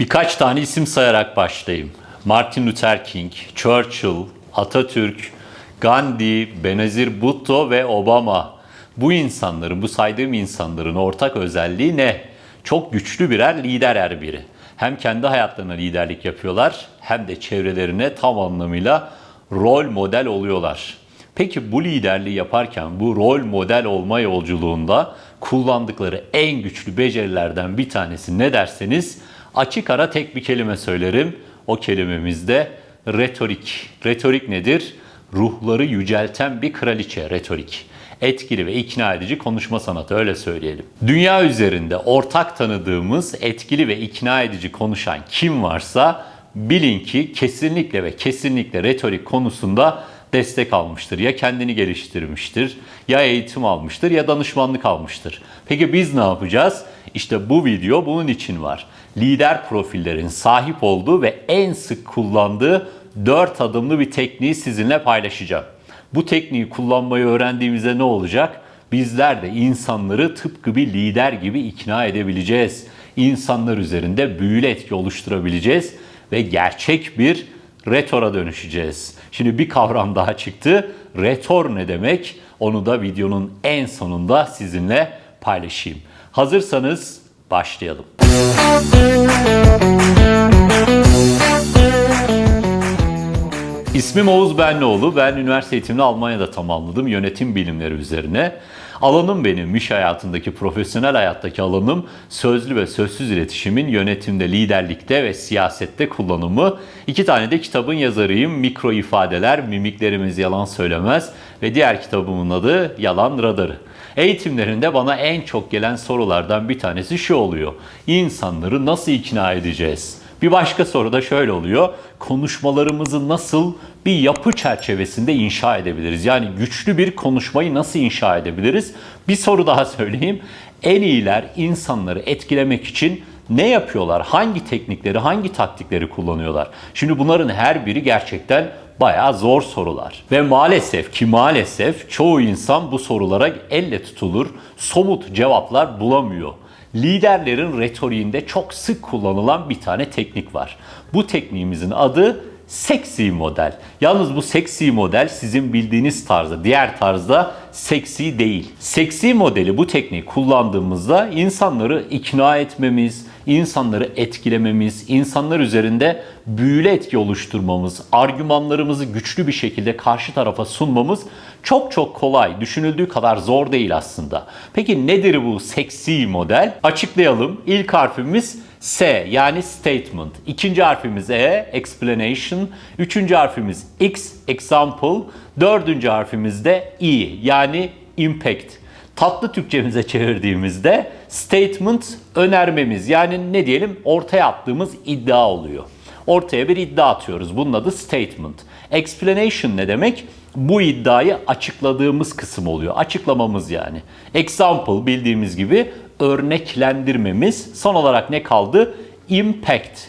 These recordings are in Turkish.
Birkaç tane isim sayarak başlayayım. Martin Luther King, Churchill, Atatürk, Gandhi, Benazir Bhutto ve Obama. Bu insanların, bu saydığım insanların ortak özelliği ne? Çok güçlü birer lider her biri. Hem kendi hayatlarına liderlik yapıyorlar hem de çevrelerine tam anlamıyla rol model oluyorlar. Peki bu liderliği yaparken bu rol model olma yolculuğunda kullandıkları en güçlü becerilerden bir tanesi ne derseniz açık ara tek bir kelime söylerim. O kelimemiz de retorik. Retorik nedir? Ruhları yücelten bir kraliçe retorik. Etkili ve ikna edici konuşma sanatı öyle söyleyelim. Dünya üzerinde ortak tanıdığımız etkili ve ikna edici konuşan kim varsa bilin ki kesinlikle ve kesinlikle retorik konusunda destek almıştır. Ya kendini geliştirmiştir, ya eğitim almıştır, ya danışmanlık almıştır. Peki biz ne yapacağız? İşte bu video bunun için var. Lider profillerin sahip olduğu ve en sık kullandığı 4 adımlı bir tekniği sizinle paylaşacağım. Bu tekniği kullanmayı öğrendiğimizde ne olacak? Bizler de insanları tıpkı bir lider gibi ikna edebileceğiz. İnsanlar üzerinde büyülü etki oluşturabileceğiz ve gerçek bir retora dönüşeceğiz. Şimdi bir kavram daha çıktı. Retor ne demek? Onu da videonun en sonunda sizinle paylaşayım. Hazırsanız başlayalım. İsmim Oğuz Benlioğlu. Ben üniversite eğitimini Almanya'da tamamladım. Yönetim bilimleri üzerine. Alanım benim, iş hayatındaki, profesyonel hayattaki alanım sözlü ve sözsüz iletişimin yönetimde, liderlikte ve siyasette kullanımı. İki tane de kitabın yazarıyım. Mikro ifadeler, mimiklerimiz yalan söylemez ve diğer kitabımın adı Yalan Radarı. Eğitimlerinde bana en çok gelen sorulardan bir tanesi şu oluyor. İnsanları nasıl ikna edeceğiz? Bir başka soru da şöyle oluyor. Konuşmalarımızı nasıl bir yapı çerçevesinde inşa edebiliriz? Yani güçlü bir konuşmayı nasıl inşa edebiliriz? Bir soru daha söyleyeyim. En iyiler insanları etkilemek için ne yapıyorlar? Hangi teknikleri, hangi taktikleri kullanıyorlar? Şimdi bunların her biri gerçekten bayağı zor sorular. Ve maalesef ki maalesef çoğu insan bu sorulara elle tutulur, somut cevaplar bulamıyor. Liderlerin retoriğinde çok sık kullanılan bir tane teknik var. Bu tekniğimizin adı seksi model. Yalnız bu seksi model sizin bildiğiniz tarzda, diğer tarzda seksi değil. Seksi modeli bu tekniği kullandığımızda insanları ikna etmemiz, insanları etkilememiz, insanlar üzerinde büyülü etki oluşturmamız, argümanlarımızı güçlü bir şekilde karşı tarafa sunmamız çok çok kolay. Düşünüldüğü kadar zor değil aslında. Peki nedir bu seksi model? Açıklayalım. İlk harfimiz S yani statement. İkinci harfimiz E, explanation. Üçüncü harfimiz X, example. Dördüncü harfimiz de E yani impact. Tatlı Türkçemize çevirdiğimizde statement önermemiz yani ne diyelim ortaya attığımız iddia oluyor. Ortaya bir iddia atıyoruz. Bunun adı statement. Explanation ne demek? Bu iddiayı açıkladığımız kısım oluyor. Açıklamamız yani. Example bildiğimiz gibi örneklendirmemiz. Son olarak ne kaldı? Impact.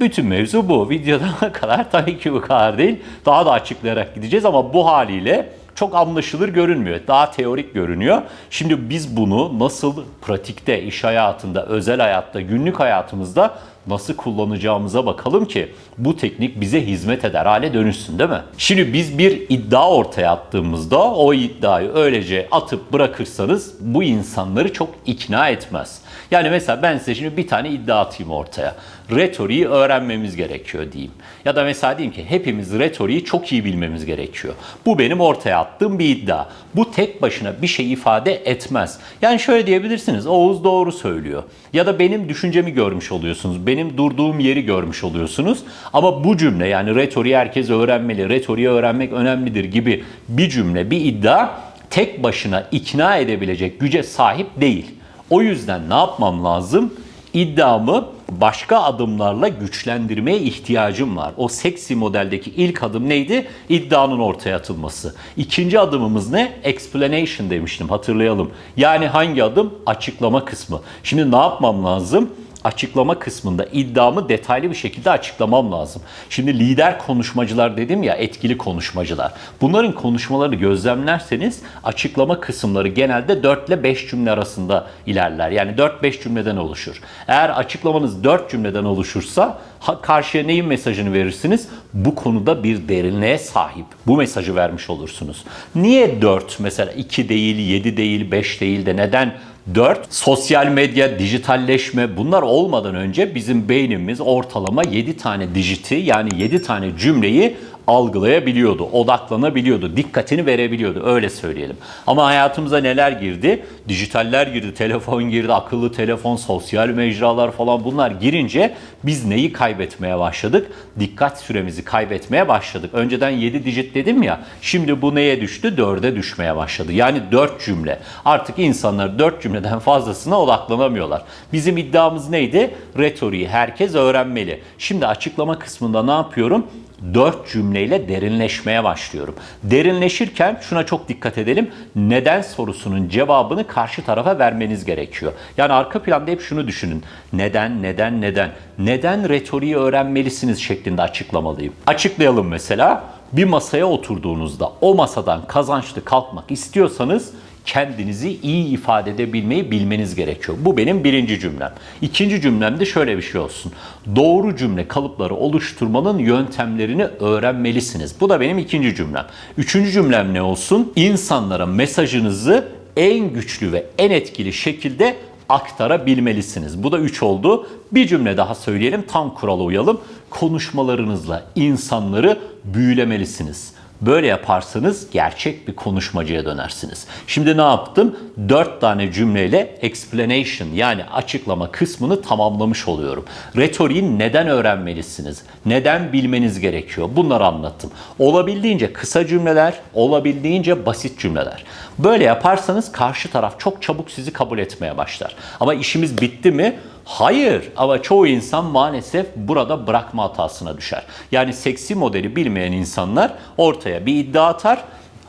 Bütün mevzu bu. Videoda kadar tabii ki bu kadar değil. Daha da açıklayarak gideceğiz ama bu haliyle çok anlaşılır görünmüyor. Daha teorik görünüyor. Şimdi biz bunu nasıl pratikte, iş hayatında, özel hayatta, günlük hayatımızda nasıl kullanacağımıza bakalım ki bu teknik bize hizmet eder hale dönüşsün değil mi? Şimdi biz bir iddia ortaya attığımızda o iddiayı öylece atıp bırakırsanız bu insanları çok ikna etmez. Yani mesela ben size şimdi bir tane iddia atayım ortaya. Retoriği öğrenmemiz gerekiyor diyeyim. Ya da mesela diyeyim ki hepimiz retoriği çok iyi bilmemiz gerekiyor. Bu benim ortaya attığım bir iddia. Bu tek başına bir şey ifade etmez. Yani şöyle diyebilirsiniz. Oğuz doğru söylüyor. Ya da benim düşüncemi görmüş oluyorsunuz. Benim durduğum yeri görmüş oluyorsunuz. Ama bu cümle yani retoriği herkes öğrenmeli, retoriği öğrenmek önemlidir gibi bir cümle, bir iddia tek başına ikna edebilecek güce sahip değil. O yüzden ne yapmam lazım? İddiamı başka adımlarla güçlendirmeye ihtiyacım var. O seksi modeldeki ilk adım neydi? İddianın ortaya atılması. İkinci adımımız ne? Explanation demiştim hatırlayalım. Yani hangi adım? Açıklama kısmı. Şimdi ne yapmam lazım? Açıklama kısmında iddiamı detaylı bir şekilde açıklamam lazım. Şimdi lider konuşmacılar dedim ya etkili konuşmacılar. Bunların konuşmalarını gözlemlerseniz açıklama kısımları genelde 4 ile 5 cümle arasında ilerler. Yani 4-5 cümleden oluşur. Eğer açıklamanız 4 cümleden oluşursa karşıya neyin mesajını verirsiniz? Bu konuda bir derinliğe sahip. Bu mesajı vermiş olursunuz. Niye 4 mesela 2 değil, 7 değil, 5 değil de neden 4. Sosyal medya, dijitalleşme bunlar olmadan önce bizim beynimiz ortalama 7 tane dijiti yani 7 tane cümleyi algılayabiliyordu, odaklanabiliyordu, dikkatini verebiliyordu öyle söyleyelim. Ama hayatımıza neler girdi? Dijitaller girdi, telefon girdi, akıllı telefon, sosyal mecralar falan bunlar girince biz neyi kaybetmeye başladık? Dikkat süremizi kaybetmeye başladık. Önceden 7 dijit dedim ya, şimdi bu neye düştü? 4'e düşmeye başladı. Yani 4 cümle. Artık insanlar 4 cümleden fazlasına odaklanamıyorlar. Bizim iddiamız neydi? Retoriği herkes öğrenmeli. Şimdi açıklama kısmında ne yapıyorum? Dört cümleyle derinleşmeye başlıyorum. Derinleşirken şuna çok dikkat edelim. Neden sorusunun cevabını karşı tarafa vermeniz gerekiyor. Yani arka planda hep şunu düşünün. Neden, neden, neden? Neden retoriği öğrenmelisiniz şeklinde açıklamalıyım. Açıklayalım mesela. Bir masaya oturduğunuzda o masadan kazançlı kalkmak istiyorsanız kendinizi iyi ifade edebilmeyi bilmeniz gerekiyor. Bu benim birinci cümlem. İkinci cümlem de şöyle bir şey olsun. Doğru cümle kalıpları oluşturmanın yöntemlerini öğrenmelisiniz. Bu da benim ikinci cümlem. Üçüncü cümlem ne olsun? İnsanlara mesajınızı en güçlü ve en etkili şekilde aktarabilmelisiniz. Bu da 3 oldu. Bir cümle daha söyleyelim tam kurala uyalım. Konuşmalarınızla insanları büyülemelisiniz. Böyle yaparsanız gerçek bir konuşmacıya dönersiniz. Şimdi ne yaptım? 4 tane cümleyle explanation yani açıklama kısmını tamamlamış oluyorum. Retoriği neden öğrenmelisiniz? Neden bilmeniz gerekiyor? Bunları anlattım. Olabildiğince kısa cümleler, olabildiğince basit cümleler. Böyle yaparsanız karşı taraf çok çabuk sizi kabul etmeye başlar. Ama işimiz bitti mi? Hayır ama çoğu insan maalesef burada bırakma hatasına düşer. Yani seksi modeli bilmeyen insanlar ortaya bir iddia atar,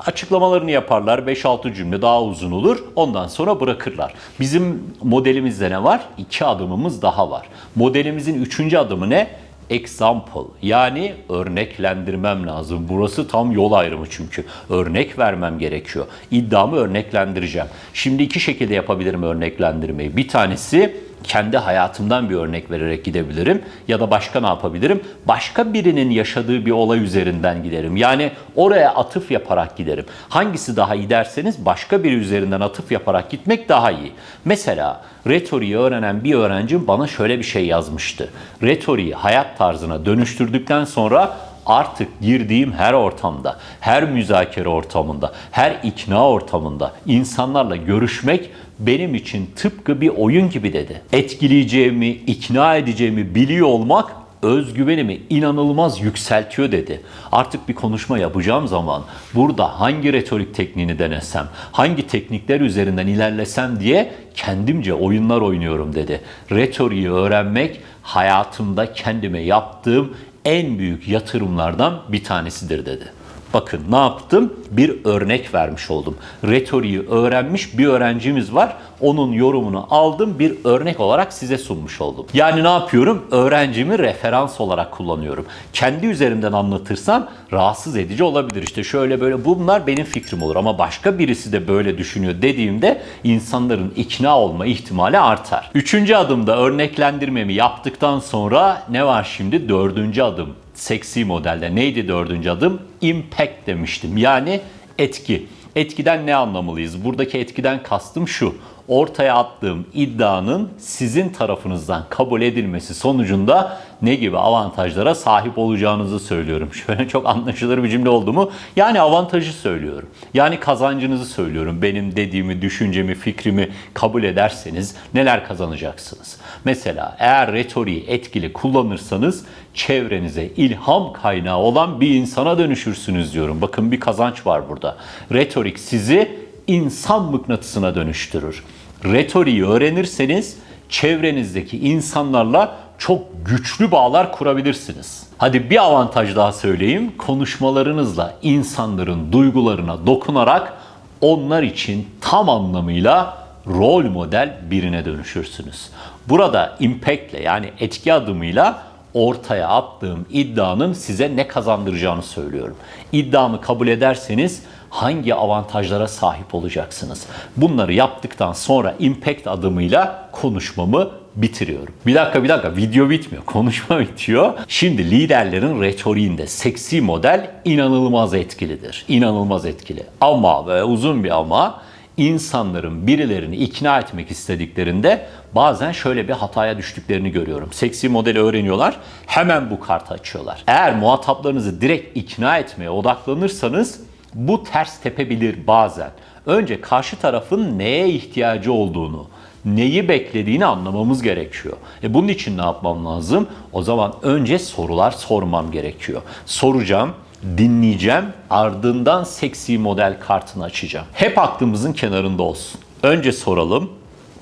açıklamalarını yaparlar 5-6 cümle daha uzun olur ondan sonra bırakırlar. Bizim modelimizde ne var? İki adımımız daha var. Modelimizin üçüncü adımı ne? Example yani örneklendirmem lazım. Burası tam yol ayrımı çünkü. Örnek vermem gerekiyor. İddiamı örneklendireceğim. Şimdi iki şekilde yapabilirim örneklendirmeyi. Bir tanesi kendi hayatımdan bir örnek vererek gidebilirim ya da başka ne yapabilirim? Başka birinin yaşadığı bir olay üzerinden giderim. Yani oraya atıf yaparak giderim. Hangisi daha iyi derseniz başka biri üzerinden atıf yaparak gitmek daha iyi. Mesela retoriği öğrenen bir öğrencim bana şöyle bir şey yazmıştı. Retoriği hayat tarzına dönüştürdükten sonra artık girdiğim her ortamda, her müzakere ortamında, her ikna ortamında insanlarla görüşmek benim için tıpkı bir oyun gibi dedi. Etkileyeceğimi, ikna edeceğimi biliyor olmak özgüvenimi inanılmaz yükseltiyor dedi. Artık bir konuşma yapacağım zaman burada hangi retorik tekniğini denesem, hangi teknikler üzerinden ilerlesem diye kendimce oyunlar oynuyorum dedi. Retoriği öğrenmek hayatımda kendime yaptığım en büyük yatırımlardan bir tanesidir dedi. Bakın ne yaptım? Bir örnek vermiş oldum. Retoriği öğrenmiş bir öğrencimiz var. Onun yorumunu aldım bir örnek olarak size sunmuş oldum. Yani ne yapıyorum? Öğrencimi referans olarak kullanıyorum. Kendi üzerimden anlatırsam rahatsız edici olabilir. İşte şöyle böyle bunlar benim fikrim olur ama başka birisi de böyle düşünüyor dediğimde insanların ikna olma ihtimali artar. Üçüncü adımda örneklendirmemi yaptıktan sonra ne var şimdi? Dördüncü adım seksi modelde neydi dördüncü adım? Impact demiştim. Yani etki. Etkiden ne anlamalıyız? Buradaki etkiden kastım şu. Ortaya attığım iddianın sizin tarafınızdan kabul edilmesi sonucunda ne gibi avantajlara sahip olacağınızı söylüyorum. Şöyle çok anlaşılır bir cümle oldu mu? Yani avantajı söylüyorum. Yani kazancınızı söylüyorum. Benim dediğimi, düşüncemi, fikrimi kabul ederseniz neler kazanacaksınız? Mesela eğer retoriği etkili kullanırsanız çevrenize ilham kaynağı olan bir insana dönüşürsünüz diyorum. Bakın bir kazanç var burada. Retorik sizi insan mıknatısına dönüştürür. Retoriği öğrenirseniz çevrenizdeki insanlarla çok güçlü bağlar kurabilirsiniz. Hadi bir avantaj daha söyleyeyim. Konuşmalarınızla insanların duygularına dokunarak onlar için tam anlamıyla rol model birine dönüşürsünüz. Burada impact'le yani etki adımıyla ortaya attığım iddianın size ne kazandıracağını söylüyorum. İddiamı kabul ederseniz hangi avantajlara sahip olacaksınız? Bunları yaptıktan sonra impact adımıyla konuşmamı bitiriyorum. Bir dakika bir dakika video bitmiyor. Konuşma bitiyor. Şimdi liderlerin retoriğinde seksi model inanılmaz etkilidir. İnanılmaz etkili. Ama ve uzun bir ama insanların birilerini ikna etmek istediklerinde bazen şöyle bir hataya düştüklerini görüyorum. Seksi modeli öğreniyorlar, hemen bu kartı açıyorlar. Eğer muhataplarınızı direkt ikna etmeye odaklanırsanız bu ters tepebilir bazen. Önce karşı tarafın neye ihtiyacı olduğunu, neyi beklediğini anlamamız gerekiyor. E bunun için ne yapmam lazım? O zaman önce sorular sormam gerekiyor. Soracağım, dinleyeceğim, ardından seksi model kartını açacağım. Hep aklımızın kenarında olsun. Önce soralım,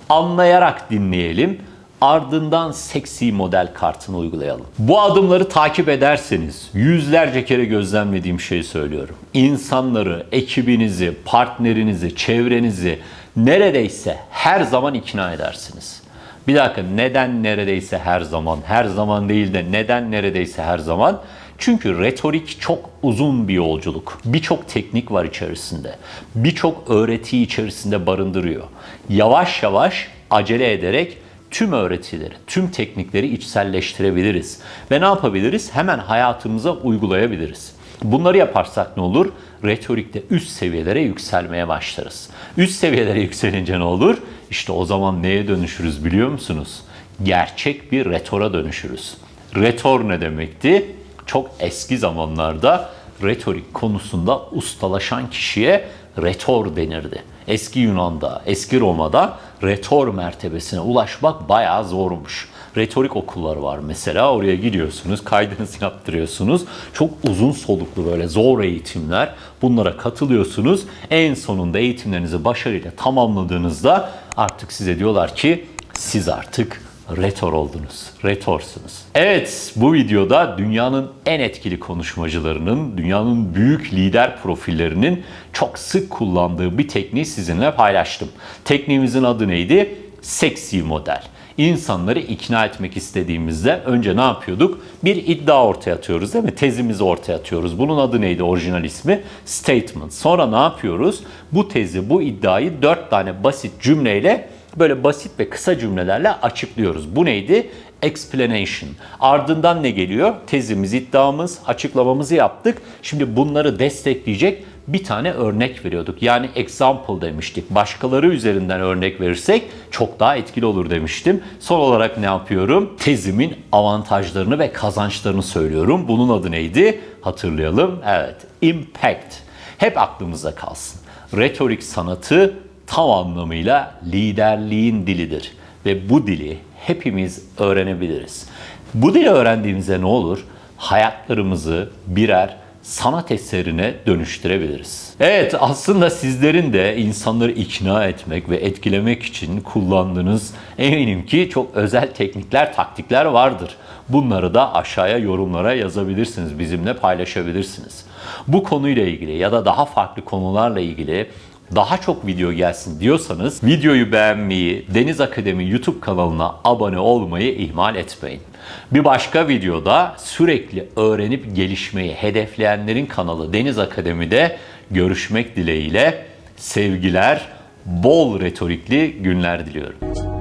anlayarak dinleyelim, ardından seksi model kartını uygulayalım. Bu adımları takip ederseniz yüzlerce kere gözlemlediğim şeyi söylüyorum. İnsanları, ekibinizi, partnerinizi, çevrenizi neredeyse her zaman ikna edersiniz. Bir dakika neden neredeyse her zaman, her zaman değil de neden neredeyse her zaman? Çünkü retorik çok uzun bir yolculuk. Birçok teknik var içerisinde. Birçok öğretiyi içerisinde barındırıyor. Yavaş yavaş acele ederek tüm öğretileri, tüm teknikleri içselleştirebiliriz. Ve ne yapabiliriz? Hemen hayatımıza uygulayabiliriz. Bunları yaparsak ne olur? Retorikte üst seviyelere yükselmeye başlarız. Üst seviyelere yükselince ne olur? İşte o zaman neye dönüşürüz biliyor musunuz? Gerçek bir retora dönüşürüz. Retor ne demekti? Çok eski zamanlarda retorik konusunda ustalaşan kişiye retor denirdi. Eski Yunan'da, eski Roma'da retor mertebesine ulaşmak bayağı zormuş. Retorik okulları var mesela. Oraya gidiyorsunuz, kaydınızı yaptırıyorsunuz. Çok uzun soluklu böyle zor eğitimler. Bunlara katılıyorsunuz. En sonunda eğitimlerinizi başarıyla tamamladığınızda artık size diyorlar ki siz artık retor oldunuz. Retorsunuz. Evet bu videoda dünyanın en etkili konuşmacılarının, dünyanın büyük lider profillerinin çok sık kullandığı bir tekniği sizinle paylaştım. Tekniğimizin adı neydi? Seksi model. İnsanları ikna etmek istediğimizde önce ne yapıyorduk? Bir iddia ortaya atıyoruz değil mi? Tezimizi ortaya atıyoruz. Bunun adı neydi orijinal ismi? Statement. Sonra ne yapıyoruz? Bu tezi, bu iddiayı dört tane basit cümleyle böyle basit ve kısa cümlelerle açıklıyoruz. Bu neydi? Explanation. Ardından ne geliyor? Tezimiz, iddiamız, açıklamamızı yaptık. Şimdi bunları destekleyecek bir tane örnek veriyorduk. Yani example demiştik. Başkaları üzerinden örnek verirsek çok daha etkili olur demiştim. Son olarak ne yapıyorum? Tezimin avantajlarını ve kazançlarını söylüyorum. Bunun adı neydi? Hatırlayalım. Evet, impact. Hep aklımızda kalsın. Retorik sanatı tam anlamıyla liderliğin dilidir ve bu dili hepimiz öğrenebiliriz. Bu dili öğrendiğimizde ne olur? Hayatlarımızı birer sanat eserine dönüştürebiliriz. Evet aslında sizlerin de insanları ikna etmek ve etkilemek için kullandığınız eminim ki çok özel teknikler, taktikler vardır. Bunları da aşağıya yorumlara yazabilirsiniz, bizimle paylaşabilirsiniz. Bu konuyla ilgili ya da daha farklı konularla ilgili daha çok video gelsin diyorsanız videoyu beğenmeyi, Deniz Akademi YouTube kanalına abone olmayı ihmal etmeyin. Bir başka videoda sürekli öğrenip gelişmeyi hedefleyenlerin kanalı Deniz Akademi'de görüşmek dileğiyle sevgiler, bol retorikli günler diliyorum.